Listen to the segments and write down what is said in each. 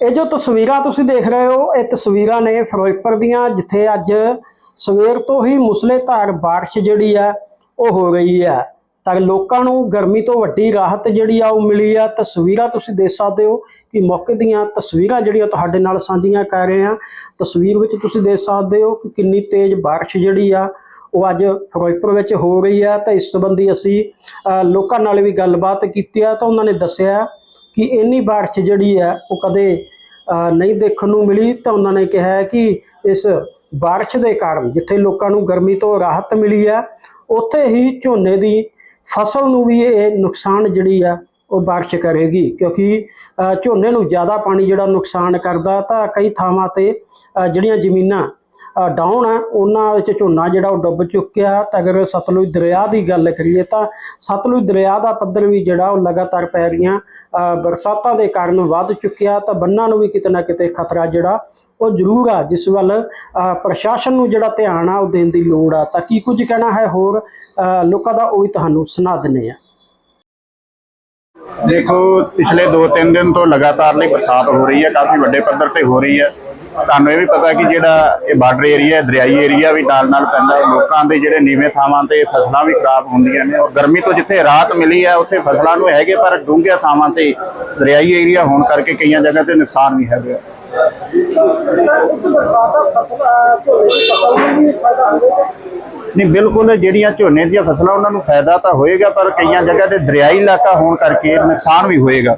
ਇਹ ਜੋ ਤਸਵੀਰਾਂ ਤੁਸੀਂ ਦੇਖ ਰਹੇ ਹੋ, ਇਹ ਤਸਵੀਰਾਂ ਨੇ ਫਿਰੋਜ਼ਪੁਰ ਦੀਆਂ, ਜਿੱਥੇ ਅੱਜ ਸਵੇਰ ਤੋਂ ਹੀ ਮੁਸਲੇਧਾਰ ਬਾਰਿਸ਼ ਜਿਹੜੀ ਆ, ਉਹ ਹੋ ਰਹੀ ਹੈ ਤਾਂ ਲੋਕਾਂ ਨੂੰ ਗਰਮੀ ਤੋਂ ਵੱਡੀ ਰਾਹਤ ਜਿਹੜੀ ਆ, ਉਹ ਮਿਲੀ ਆ। ਤਸਵੀਰਾਂ ਤੁਸੀਂ ਦੇਖ ਸਕਦੇ ਹੋ ਕਿ ਮੌਕੇ ਦੀਆਂ ਤਸਵੀਰਾਂ ਜਿਹੜੀਆਂ ਤੁਹਾਡੇ ਨਾਲ ਸਾਂਝੀਆਂ ਕਰ ਰਹੇ ਹਾਂ। ਤਸਵੀਰ ਵਿੱਚ ਤੁਸੀਂ ਦੇਖ ਸਕਦੇ ਹੋ ਕਿ ਕਿੰਨੀ ਤੇਜ਼ ਬਾਰਿਸ਼ ਜਿਹੜੀ ਆ, ਉਹ ਅੱਜ ਫਿਰੋਜ਼ਪੁਰ ਵਿੱਚ ਹੋ ਰਹੀ ਹੈ ਤਾਂ ਇਸ ਸੰਬੰਧੀ ਅਸੀਂ ਲੋਕਾਂ ਨਾਲ ਵੀ ਗੱਲਬਾਤ ਕੀਤੀ ਆ। ਤਾਂ ਉਹਨਾਂ ਨੇ ਦੱਸਿਆ ਕਿ ਇੰਨੀ ਬਾਰਿਸ਼ ਜਿਹੜੀ ਹੈ ਉਹ ਕਦੇ ਨਹੀਂ ਦੇਖਣ ਨੂੰ ਮਿਲੀ ਤਾਂ ਉਹਨਾਂ ਨੇ ਕਿਹਾ ਹੈ ਕਿ ਇਸ ਬਾਰਿਸ਼ ਦੇ ਕਾਰਨ ਜਿੱਥੇ ਲੋਕਾਂ ਨੂੰ ਗਰਮੀ ਤੋਂ ਰਾਹਤ ਮਿਲੀ ਹੈ, ਉੱਥੇ ਹੀ ਝੋਨੇ ਦੀ ਫਸਲ ਨੂੰ ਵੀ ਇਹ ਨੁਕਸਾਨ ਜਿਹੜੀ ਆ ਉਹ ਬਾਰਿਸ਼ ਕਰੇਗੀ। ਕਿਉਂਕਿ ਝੋਨੇ ਨੂੰ ਜ਼ਿਆਦਾ ਪਾਣੀ ਜਿਹੜਾ ਨੁਕਸਾਨ ਕਰਦਾ ਤਾਂ ਕਈ ਥਾਵਾਂ ਤੇ ਜਿਹੜੀਆਂ ਜ਼ਮੀਨਾਂ ਡਾਊਨ ਹੈ। ਉਹਨਾਂ ਵਿੱਚ ਝੋਨਾ ਜਿਹੜਾ ਉਹ ਡੁੱਬ ਚੁੱਕਿਆ ਤਾਂ ਅਗਰ ਸਤਲੁਜ ਦਰਿਆ ਦੀ ਗੱਲ ਕਰੀਏ ਤਾਂ ਸਤਲੁਜ ਦਰਿਆ ਦਾ ਪੱਧਰ ਵੀ ਜਿਹੜਾ ਉਹ ਲਗਾਤਾਰ ਪੈ ਰਹੀਆਂ ਬਰਸਾਤਾਂ ਦੇ ਕਾਰਨ ਵੱਧ ਚੁੱਕਿਆ ਤਾਂ ਬੰਨਾਂ ਨੂੰ ਵੀ ਕਿਤੇ ਨਾ ਕਿਤੇ ਖਤਰਾ ਜਿਹੜਾ ਉਹ ਜ਼ਰੂਰ ਆ, ਜਿਸ ਵੱਲ ਪ੍ਰਸ਼ਾਸਨ ਨੂੰ ਜਿਹੜਾ ਧਿਆਨ ਆ ਉਹ ਦੇਣ ਦੀ ਲੋੜ ਆ। ਤਾਂ ਕੀ ਕੁਝ ਕਹਿਣਾ ਹੈ ਹੋਰ? ਲੋਕਾਂ ਦਾ ਉਹ ਵੀ ਤੁਹਾਨੂੰ ਸੁਣਾ ਦਿੰਨੇ ਆ ਦੇਖੋ, ਪਿਛਲੇ 2-3 ਦਿਨ ਤੋਂ ਲਗਾਤਾਰ ਲਈ ਬਰਸਾਤ ਹੋ ਰਹੀ ਹੈ, ਕਾਫੀ ਵੱਡੇ ਪੱਧਰ ਤੇ ਹੋ ਰਹੀ ਹੈ। ਤੁਹਾਨੂੰ ਇਹ ਵੀ ਪਤਾ ਕਿ ਜਿਹੜਾ ਇਹ ਬਾਰਡਰ ਏਰੀਆ ਹੈ, ਦਰਿਆਈ ਏਰੀਆ ਵੀ ਨਾਲ ਨਾਲ ਪੈਂਦਾ ਹੈ। ਲੋਕਾਂ ਦੇ ਜਿਹੜੇ ਨੀਵੇਂ ਥਾਵਾਂ ਤੇ ਫਸਲਾਂ ਵੀ ਖਰਾਬ ਹੁੰਦੀਆਂ ਨੇ। ਔਰ ਗਰਮੀ ਤੋਂ ਜਿੱਥੇ ਰਾਹਤ ਮਿਲੀ ਹੈ, ਉੱਥੇ ਫਸਲਾਂ ਨੂੰ ਹੈਗੇ ਪਰ ਡੂੰਘੇ ਥਾਵਾਂ ਤੇ ਦਰਿਆਈ ਏਰੀਆ ਹੋਣ ਕਰਕੇ ਕਈਆਂ ਜਗ੍ਹਾ ਤੇ ਨੁਕਸਾਨ ਵੀ ਹੈਗਾ। ਨਹੀਂ, ਬਿਲਕੁਲ ਜਿਹੜੀਆਂ ਝੋਨੇ ਦੀਆਂ ਫਸਲਾਂ, ਉਹਨਾਂ ਨੂੰ ਫਾਇਦਾ ਤਾਂ ਹੋਏਗਾ, ਪਰ ਕਈਆਂ ਜਗ੍ਹਾ ਤੇ ਦਰਿਆਈ ਇਲਾਕਾ ਹੋਣ ਕਰਕੇ ਨੁਕਸਾਨ ਵੀ ਹੋਏਗਾ।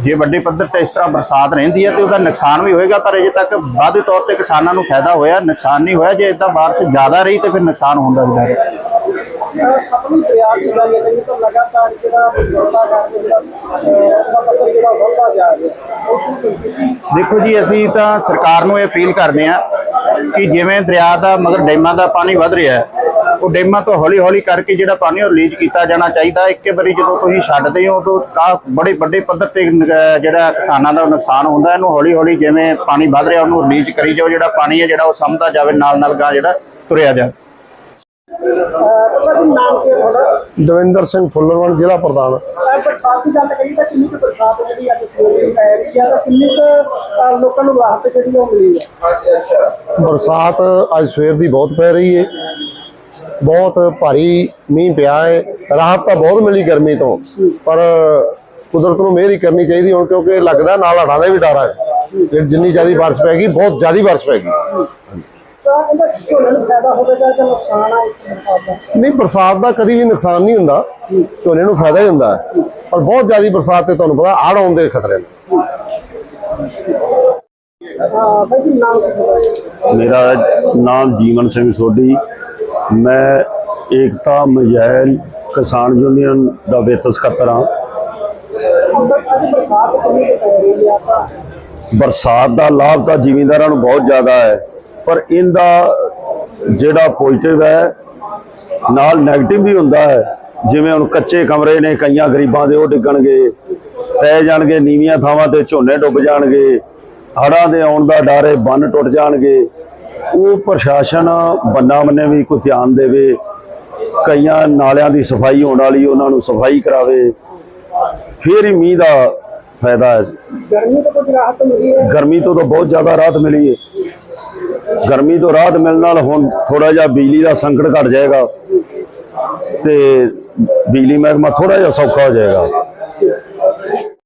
ਜੇ ਵੱਡੇ ਪੱਧਰ ਤੇ ਇਸ ਤਰ੍ਹਾਂ ਬਰਸਾਤ ਰਹਿੰਦੀ ਹੈ ਤੇ ਉਹਦਾ ਨੁਕਸਾਨ ਵੀ ਹੋਏਗਾ ਪਰ ਅਜੇ ਤੱਕ ਵਾਧੇ ਤੌਰ ਤੇ ਕਿਸਾਨਾਂ ਨੂੰ ਫਾਇਦਾ ਹੋਇਆ ਨੁਕਸਾਨ ਨਹੀਂ ਹੋਇਆ। ਜੇ ਇਦਾਂ ਬਾਰਿਸ਼ ਜ਼ਿਆਦਾ ਰਹੀ ਤੇ ਫਿਰ ਨੁਕਸਾਨ ਹੁੰਦਾ ਵੀ ਡਰ ਹੈ। ਸਤਲੁਜ ਦਰਿਆ ਦੀ ਗੱਲ ਕਰੀਏ ਤਾਂ ਲਗਾਤਾਰ ਜਿਹੜਾ ਬਰਸਾਤਾਂ ਕਰਕੇ ਜਿਹੜਾ ਉਹਦਾ ਪੱਧਰ ਜਿਹੜਾ ਵੱਧਦਾ ਜਾ ਰਿਹਾ। ਉਸ ਨੂੰ ਦੇਖੋ ਜੀ ਅਸੀਂ ਤਾਂ ਸਰਕਾਰ ਨੂੰ ਇਹ ਅਪੀਲ ਕਰਦੇ ਹਾਂ ਕਿ ਜਿਵੇਂ ਦਰਿਆ ਦਾ ਮਗਰ ਡੈਮਾਂ ਦਾ ਪਾਣੀ ਵੱਧ ਰਿਹਾ ਹੈ ਉਹ ਡੈਮਾਂ ਤੋਂ ਹੌਲੀ ਹੌਲੀ ਕਰਕੇ ਜਿਹੜਾ ਪਾਣੀ ਉਹ ਰਿਲੀਜ਼ ਕੀਤਾ ਜਾਣਾ ਚਾਹੀਦਾ ਇੱਕੇ ਵਾਰੀ ਜਦੋਂ ਤੁਸੀਂ ਛੱਡਦੇ ਹੋ ਉਦੋਂ ਕਾ ਬੜੇ ਵੱਡੇ ਪੱਧਰ ਤੇ ਜਿਹੜਾ ਕਿਸਾਨਾਂ ਦਾ ਨੁਕਸਾਨ ਹੁੰਦਾ ਇਹਨੂੰ ਹੌਲੀ ਹੌਲੀ ਜਿਵੇਂ ਪਾਣੀ ਵੱਧ ਰਿਹਾ ਉਹਨੂੰ ਰਿਲੀਜ਼ ਕਰੀ ਜਾਓ ਜਿਹੜਾ ਪਾਣੀ ਹੈ ਜਿਹੜਾ ਉਹ ਸਮਝਦਾ ਜਾਵੇ ਨਾਲ ਨਾਲ ਗਾ ਜਿਹੜਾ ਤੁਰਿਆ ਜਾਵੇ ਪਤਾ ਨਾਮ ਕੀ ਹੈ ਤੁਹਾਡਾ? ਦਵਿੰਦਰ ਸਿੰਘ ਫੁੱਲਰਵਨ ਜ਼ਿਲ੍ਹਾ ਪ੍ਰਧਾਨ। ਅਹ ਬਰਸਾਤ ਦੀ ਗੱਲ ਕਰੀਏ ਤਾਂ ਕਿੰਨੀ ਕੁ ਬਰਸਾਤ ਜਿਹੜੀ ਅੱਜ ਸਵੇਰ ਦੀ ਪੈ ਰਹੀ ਹੈ ਤਾਂ ਕਿੰਨੀ ਕੁ ਅਹ ਲੋਕਾਂ ਨੂੰ ਰਾਹਤ ਜਿਹੜੀ ਉਹ ਮਿਲੀ ਹੈ? ਬਰਸਾਤ ਅੱਜ ਸਵੇਰ ਦੀ ਬਹੁਤ ਪੈ ਰਹੀ ਹੈ। ਬਹੁਤ ਭਾਰੀ ਮੀਂਹ ਪਿਆ ਹੈ ਰਾਹਤ ਤਾਂ ਬਹੁਤ ਮਿਲੀ ਗਰਮੀ ਤੋਂ, ਪਰ ਕੁਦਰਤ ਨੂੰ ਮਿਹਰ ਹੀ ਕਰਨੀ ਚਾਹੀਦੀ ਹੁਣ, ਕਿਉਂਕਿ ਲੱਗਦਾ ਨਾਲ ਹੜਾਂ ਦਾ ਵੀ ਡਰ ਹੈ ਜਿੰਨੀ ਜ਼ਿਆਦਾ ਬਾਰਿਸ਼ ਪੈ ਗਈ, ਬਹੁਤ ਜ਼ਿਆਦਾ ਬਾਰਿਸ਼ ਪੈ ਗਈ। ਨਹੀਂ, ਬਰਸਾਤ ਦਾ ਕਦੀ ਵੀ ਨੁਕਸਾਨ ਨਹੀਂ ਹੁੰਦਾ। ਝੋਨੇ ਨੂੰ ਫਾਇਦਾ ਹੀ ਹੁੰਦਾ ਪਰ ਬਹੁਤ ਜ਼ਿਆਦਾ ਬਰਸਾਤ ਤੇ ਤੁਹਾਨੂੰ ਪਤਾ, ਹੜ੍ਹ ਆਉਣ ਦੇ ਖਤਰੇ ਨੇ। ਮੇਰਾ ਨਾਮ ਜੀਵਨ ਸਿੰਘ ਸੋਢੀ। ਮੈਂ ਏਕਤਾ ਮਜੈਲ ਕਿਸਾਨ ਯੂਨੀਅਨ ਦਾ ਵਿੱਤ ਸਕੱਤਰ ਹਾਂ। ਬਰਸਾਤ ਦਾ ਲਾਭ ਤਾਂ ਜ਼ਿਮੀਂਦਾਰਾਂ ਨੂੰ ਬਹੁਤ ਜ਼ਿਆਦਾ ਹੈ, ਪਰ ਇਹਦਾ ਜਿਹੜਾ ਪੋਜ਼ਿਟਿਵ ਹੈ, ਨਾਲ ਨੈਗੇਟਿਵ ਵੀ ਹੁੰਦਾ ਹੈ। ਜਿਵੇਂ ਹੁਣ ਕੱਚੇ ਕਮਰੇ ਨੇ, ਕਈਆਂ ਗਰੀਬਾਂ ਦੇ ਉਹ ਡਿੱਗਣਗੇ ਤੈ ਜਾਣਗੇ, ਨੀਵੀਆਂ ਥਾਵਾਂ ਤੇ ਝੋਨੇ ਡੁੱਬ ਜਾਣਗੇ, ਹੜ੍ਹਾਂ ਦੇ ਆਉਣ ਦਾ ਡਰ ਹੈ, ਬੰਨ ਟੁੱਟ ਜਾਣਗੇ। ਉਹ ਪ੍ਰਸ਼ਾਸਨ ਬੰਨਾ ਬੰਨੇ ਵੀ ਕੋਈ ਧਿਆਨ ਦੇਵੇ ਕਈਆਂ ਨਾਲਿਆਂ ਦੀ ਸਫ਼ਾਈ ਹੋਣ ਵਾਲੀ ਉਹਨਾਂ ਨੂੰ ਸਫ਼ਾਈ ਕਰਾਵੇ ਫਿਰ ਹੀ ਮੀਂਹ ਦਾ ਫਾਇਦਾ ਹੈ। ਗਰਮੀ ਤੋਂ ਕੁਝ ਰਾਹਤ ਮਿਲੀ ਹੈ? ਗਰਮੀ ਤੋਂ ਤਾਂ ਬਹੁਤ ਜ਼ਿਆਦਾ ਰਾਹਤ ਮਿਲੀ ਹੈ। ਗਰਮੀ ਤੋਂ ਰਾਹਤ ਮਿਲਣ ਨਾਲ ਹੁਣ ਥੋੜਾ ਜਿਹਾ ਬਿਜਲੀ ਦਾ ਸੰਕਟ ਘਟ ਜਾਏਗਾ ਤੇ ਬਿਜਲੀ ਮਹਿਕਮਾ ਥੋੜਾ ਜਿਹਾ ਸੌਖਾ ਹੋ ਜਾਏਗਾ।